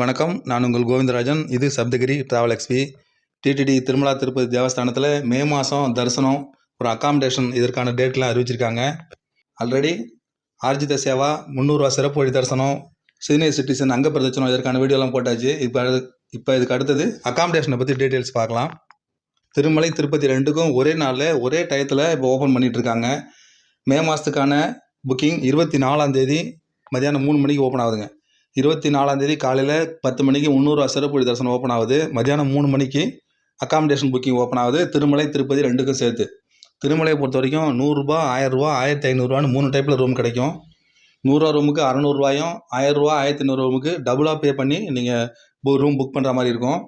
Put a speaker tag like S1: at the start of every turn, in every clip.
S1: வணக்கம். நான் உங்கள் கோவிந்தராஜன். இது Saptagiri travel XP TTD Tirumala Tirupati தேவஸ்தானத்தில் மே மாதம் தரிசனம் ஒரு அக்காமடேஷன் இதற்கான டேட்லாம் அறிவிச்சிருக்காங்க. ஆல்ரெடி ஆர்ஜித சேவா முந்நூறுரூவா சிறப்பு வழி தரிசனம் சீனியர் சிட்டிசன் அங்க பிரதட்சணம் இதற்கான வீடியோலாம் போட்டாச்சு. இப்போ இப்போ இதுக்கு அடுத்தது அக்காமடேஷனை பற்றி டீட்டெயில்ஸ் பார்க்கலாம். திருமலை திருப்பதி ரெண்டுக்கும் ஒரே நாளில் ஒரே டயத்தில் இப்போ ஓப்பன் பண்ணிட்டு இருக்காங்க மே மாதத்துக்கான புக்கிங் இருபத்தி நாலாம் தேதி மதியானம் மூணு மணிக்கு ஓப்பன் ஆகுதுங்க. இருபத்தி நாலாம் தேதி காலையில் பத்து மணிக்கு முந்நூறுவா சிறப்பு தரிசனம் ஓப்பன் ஆகுது. மதியானம் மூணு மணிக்கு அகாமடேஷன் புக்கிங் ஓப்பன் ஆகுது. திருமலை திருப்பதி ரெண்டுக்கும் சேர்த்து. திருமலையை பொறுத்த வரைக்கும் நூறுரூபா ஆயிரரூபா ஆயிரத்தி ஐநூறுரூவான்னு மூணு டைப்பில் ரூம் கிடைக்கும். நூறுரூவா ரூமுக்கு அறநூறுவாயும் ஆயிரரூவா ஆயிரத்தி ஐநூறு ரூமுக்கு டபுளாக பே பண்ணி நீங்கள் ரூம் புக் பண்ணுற மாதிரி இருக்கும்.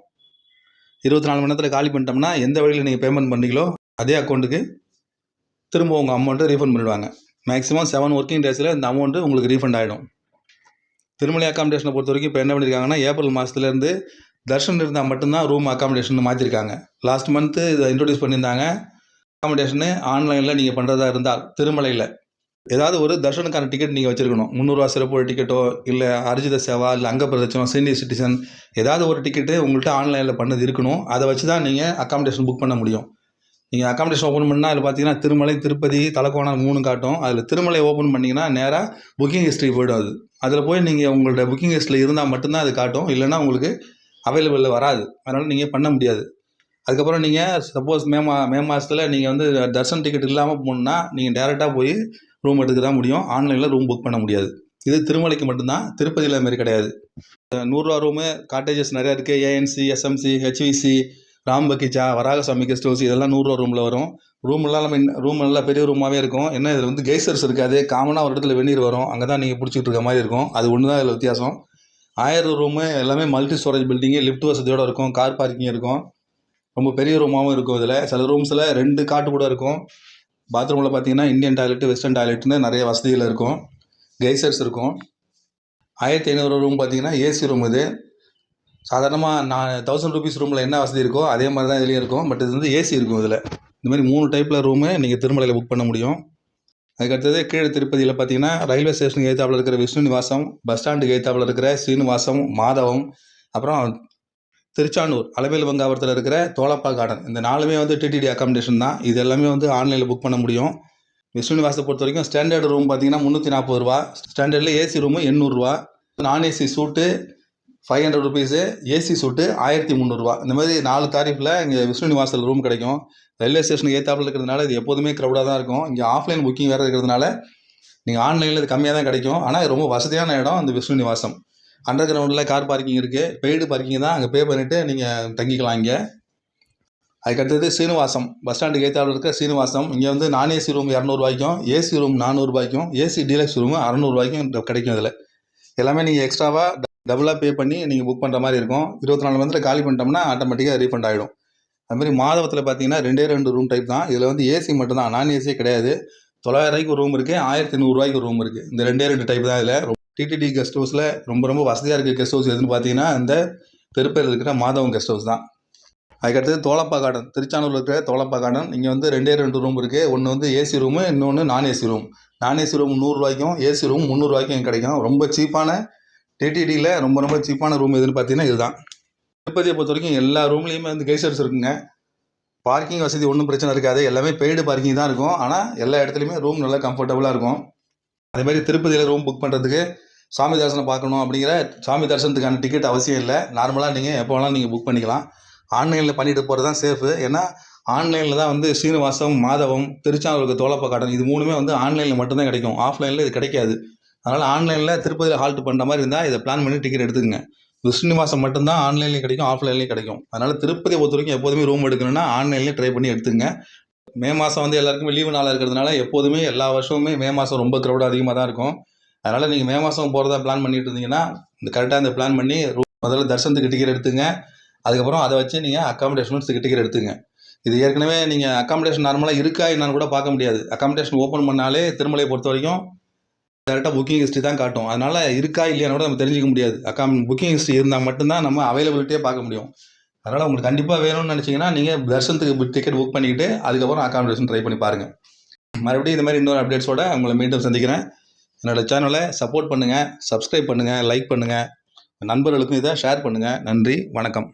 S1: இருபத்தி நாலு மணி நேரத்தில் காலி பண்ணிட்டோம்னா எந்த வழியில் நீங்கள் பேமெண்ட் பண்ணீங்களோ அதே அக்கௌண்ட்டுக்கு திரும்ப உங்கள் அமௌண்ட்டை ரீஃபண்ட் பண்ணிடுவாங்க. மேக்ஸிமம் செவன் ஒர்க்கிங் டேஸில் இந்த அமௌண்ட்டு உங்களுக்கு ரீஃபண்ட் ஆகிடும் திருமலை அக்காமடேஷனை பொறுத்த வரைக்கும் இப்போ என்ன பண்ணியிருக்காங்கன்னா ஏப்ரல் மாதத்துலேருந்து தர்ஷன் இருந்தால் மட்டும்தான் ரூம் அக்காமடேஷன் மாற்றிருக்காங்க லாஸ்ட் மந்த்து இதை இன்ட்ரடியூஸ் பண்ணியிருந்தாங்க. அக்காமடேஷனு ஆன்லைனில் நீங்கள் பண்ணுறதா இருந்தால் திருமலையில். ஏதாவது ஒரு தர்ஷனுக்கான டிக்கெட் நீங்கள் வச்சுருக்கணும். முந்நூறுரூவா சிறப்பு டிக்கெட்டோ இல்லை அரிஜித சேவா இல்லை அங்க சீனியர் சிட்டிசன் ஏதாவது ஒரு டிக்கெட்டு உங்கள்கிட்ட ஆன்லைனில் பண்ணது இருக்கணும். அதை வச்சு தான் நீங்கள் அக்காமடேஷன் புக் பண்ண முடியும். நீங்கள் அக்காமடேஷன் ஓப்பன் பண்ணால் அதில் பார்த்தீங்கன்னா திருமலை திருப்பதி தலக்கோணம் மூணு காட்டும். அதில் திருமலை ஓப்பன் பண்ணிங்கன்னா நேராக புக்கிங் ஹிஸ்ட்ரி போய்டும் அது. அதில் போய் நீங்கள் உங்களோட புக்கிங் ஹிஸ்ட்ரியில் இருந்தால் மட்டும்தான் அது காட்டும். இல்லைன்னா உங்களுக்கு அவைலபிளில் வராது. அதனால் நீங்கள் பண்ண முடியாது. அதுக்கப்புறம் நீங்கள் சப்போஸ் மே மா மே மாதத்தில் நீங்கள் வந்து தர்ஷன் டிக்கெட் இல்லாமல் போகணுன்னா நீங்கள் டேரெக்டாக போய் ரூம் எடுக்க தான் முடியும். ஆன்லைனில் ரூம் புக் பண்ண முடியாது. இது திருமலைக்கு மட்டும்தான். திருப்பதியில் மாரி கிடையாது. நூறுரூவா ரூமு காட்டேஜஸ் நிறையா இருக்குது ANC SMC HVC Ram Bagicha Varahaswamy guest house இதெல்லாம் நூறுரூவா ரூமில் வரும். ரூம் எல்லாம் நம்ம ரூம் நல்லா பெரிய ரூமாகவே இருக்கும். என்ன இதில் வந்து கெய்சர்ஸ் இருக்காது. காமனாக ஒரு இடத்துல வெந்நீர் வரும். அங்கே தான் நீங்கள் பிடிச்சிட்டு இருக்க மாதிரி இருக்கும். அது ஒன்று தான் இதில் வித்தியாசம். ஆயிரம் ரூமு எல்லாமே மல்டி ஸ்டோரேஜ் பில்டிங்கு லிஃப்ட் வசதியோடு இருக்கும். கார் பார்க்கிங் இருக்கும். ரொம்ப பெரிய ரூமாகவும் இருக்கும் இதில். சில ரூம்ஸில் ரெண்டு காட்டு கூட இருக்கும். பாத்ரூமில் பார்த்தீங்கன்னா இந்தியன் டாய்லெட் வெஸ்டர்ன் டாய்லெட்னு நிறைய வசதிகள் இருக்கும். கெய்சர்ஸ் இருக்கும். ஆயிரத்தி ஐநூறு ரூம் பார்த்தீங்கன்னா ஏசி ரூம் இது. சாதாரணமாக நான் தௌசண்ட் ருபீஸ் ரூமில் என்ன வசதி இருக்கோ அதே மாதிரி தான் இதுலேயும் இருக்கும். பட் இது வந்து ஏசி இருக்கும் இதில். இந்த மாதிரி மூணு டைப்பில் ரூமு நீங்கள் திருமலையில் புக் பண்ண முடியும். அதுக்கடுத்தது கீழே திருப்பதியில் பார்த்தீங்கன்னா ரயில்வே ஸ்டேஷனுக்கு ஏத்தாப்பில் இருக்கிற விஷ்ணு நிவாசம் பஸ் ஸ்டாண்டுக்கு ஏத்தாப்பில் இருக்கிற ஸ்ரீனிவாசம் மாதவம் அப்புறம் திருச்சானூர் அலவேல் வங்காபுரத்தில் இருக்கிற தோலப்பா கார்டன் இந்த நாலுமே வந்து டிடிடி அக்காமடேஷன் தான். இது எல்லாமே வந்து ஆன்லைனில் புக் பண்ண முடியும். விஷ்ணு நிவாசத்தை பொறுத்த வரைக்கும் ஸ்டாண்டர்ட் ரூம் பார்த்தீங்கன்னா முந்நூற்றி நாற்பது ரூபா. ஸ்டாண்டர்டில் ஏசி ரூமு எண்ணூறுரூவா நான் ஏசி சூட்டு ஃபைவ் ஹண்ட்ரட் ருபீஸு ஏசி சூட்டு ஆயிரத்தி முந்நூறுரூவா இந்த மாதிரி நாலு தாரிஃபில் இங்கே விஷ்ணு நிவாசத்தில் ரூம் கிடைக்கும். ரயில்வே ஸ்டேஷனுக்கு ஏத்தாப்பில் இருக்கிறதுனால இது எப்போதுமே க்ரௌடாக தான் இருக்கும். இங்கே ஆஃப்லைன் புக்கிங் வேறு இருக்கிறதுனால நீங்கள் ஆன்லைனில் இது கம்மியாக தான் கிடைக்கும். ஆனால் ரொம்ப வசதியான இடம் அந்த விஷ்ணு நிவாசம். அண்டர் கிரவுண்டில் கார் பார்க்கிங் இருக்குது பெய்டு பார்க்கிங் தான். அங்கே பே பண்ணிவிட்டு நீங்கள் தங்கிக்கலாம் இங்கே. அதுக்கடுத்தது சீனிவாசம். பஸ் ஸ்டாண்டுக்கு ஏற்றாவில் இருக்க சீனிவாசம். இங்கே வந்து நான் ஏசி ரூம் இரநூறுவாய்க்கும் ஏசி ரூம் நானூறுபாய்க்கும் ஏசி டீலக்ஸ் ரூம் அறநூறுவாய்க்கும் கிடைக்கும் இதில். எல்லாமே நீங்கள் எக்ஸ்ட்ராவாக டபுளாக பே பண்ணி நீங்கள் புக் பண்ணுற மாதிரி இருக்கும். இருபத்தி நாலு மணி காலி பண்ணிட்டோம்னா ஆட்டோமேட்டிக்காக ரீஃபண்ட் ஆகிடும் அதுமாதிரி மாதவத்தில் பார்த்தீங்கன்னா ரெண்டே ரெண்டு ரூம் டைப் தான். இதில் வந்து ஏசி மட்டும் தான் நான் ஏசியே கிடையாது. தொள்ளாயிரம் ரூபாய்க்கு ஒரு ரூம் இருக்குது ஆயிரத்தி நூறுரூவாய்க்கு ஒரு ரூம் இருக்குது இந்த ரெண்டே ரெண்டு டைப் தான் இதில். டிடிடி கெஸ்ட் ஹவுஸில் ரொம்ப ரொம்ப வசதியாக இருக்குது கெஸ்ட் ஹவுஸ் எதுன்னு பார்த்தீங்கன்னா இந்த திருப்பதியில் இருக்கிற மாதவம் கெஸ்ட் ஹவுஸ் தான். அதுக்கடுத்தது தோலப்பா கார்டன் திருச்சானூரில் இருக்கிற தோலப்பா கார்டன் இங்கே வந்து ரெண்டே ரெண்டு ரூம் இருக்குது ஒன்று வந்து ஏசி ரூமு இன்னொன்று நான் ஏசி ரூம் நான் ஏசி ரூம் நூறுரூவாய்க்கும் ஏசி ரூம் முந்நூறுரூவாய்க்கும் கிடைக்கும். ரொம்ப சீப்பான டிடிடியில் ரொம்ப ரொம்ப சீப்பான ரூம் எதுன்னு பார்த்தீங்கன்னா இதுதான். திருப்பதியை பொறுத்த வரைக்கும் எல்லா ரூம்லேயுமே வந்து கைசர்ஸ் இருக்குங்க. பார்க்கிங் வசதி ஒன்றும் பிரச்சனை இருக்காது. எல்லாமே பெய்டு பார்க்கிங் தான் இருக்கும். ஆனால் எல்லா இடத்துலையுமே ரூம் நல்லா கம்ஃபர்டபுளாக இருக்கும். அதேமாதிரி திருப்பதியில் ரூம் புக் பண்ணுறதுக்கு சாமி தரிசனம் பார்க்கணும் அப்படிங்கிற சாமி தரிசனத்துக்கான டிக்கெட் அவசியம் இல்லை. நார்மலாக நீங்கள் எப்போ வேணாலும் நீங்கள் புக் பண்ணிக்கலாம். ஆன்லைனில் பண்ணிட்டு போகிறது தான் சேஃபு ஏன்னா ஆன்லைனில் தான் வந்து ஸ்ரீனிவாசம் மாதவம் திருச்சானூருக்கு தோலப்பா காட்டன் இது மூணுமே வந்து ஆன்லைனில் மட்டும்தான் கிடைக்கும். ஆஃப்லைனில் இது கிடைக்காது. அதனால் ஆன்லைனில் திருப்பதியில் ஹால்ட் பண்ணுற மாதிரி இருந்தால் இதை பிளான் பண்ணி டிக்கெட் எடுத்துக்கங்க. விஷ்ணுவாசம் மட்டும்தான் ஆன்லைன்லேயும் கிடைக்கும் ஆஃப்லைன்லேயும் கிடைக்கும். அதனால் திருப்பதியை பொறுத்த வரைக்கும் எப்போதுமே ரூம் எடுக்கணும்னா ஆன்லைன்லேயே ட்ரை பண்ணி எடுத்துங்க மே மாதம் வந்து எல்லாருக்குமே லீவு நாளாக இருக்கிறதுனால எப்போதுமே எல்லா வருஷமுமே மே மாதம் ரொம்ப க்ரௌட் அதிகமாக தான் இருக்கும். அதனால் நீங்கள் மே மாதம் போகிறதா பிளான் பண்ணிட்டு இருந்தீங்கன்னா இந்த கரெக்டாக இந்த பிளான் பண்ணி ரூம் முதல்ல தரிசனத்துக்கு டிக்கெட் எடுத்துங்க அதுக்கப்புறம் அதை வச்சு நீங்கள் அக்காமடேஷன்ஸுக்கு டிக்கெட் எடுத்துங்க இது ஏற்கனவே நீங்கள் அக்காமடேஷன் நார்மலாக இருக்கா என்னன்னு கூட பார்க்க முடியாது. அக்காமடேஷன் ஓப்பன் பண்ணாலே திருமலையை பொறுத்த வரைக்கும் டேரெக்டாக புக்கிங் ஹிஸ்ட்ரி தான் காட்டும். அதனால் இருக்கா இல்லையான்னு கூட நம்ம தெரிஞ்சிக்க முடியாது. அக்காம் புக்கிங் ஹிஸ்ட்ரி இருந்தால் மட்டும்தான் நம்ம அவைலபிலிட்டியே பார்க்க முடியும். அதனால் உங்களுக்கு கண்டிப்பாக வேணும்னு நினச்சிங்கன்னா நீங்கள் தர்ஷனத்துக்கு டிக்கெட் புக் பண்ணிக்கிட்டு அதுக்கப்புறம் அக்காமடேஷன் ட்ரை பண்ணி பாருங்கள் மறுபடியும் இந்த மாதிரி இன்னொரு அப்டேட்ஸோட உங்களை மீண்டும் சந்திக்கிறேன். என்னோடய சேனலை சப்போர்ட் பண்ணுங்கள் சப்ஸ்கிரைப் பண்ணுங்கள் லைக் பண்ணுங்கள் நண்பர்களுக்கும் இதை ஷேர் பண்ணுங்கள் நன்றி வணக்கம்.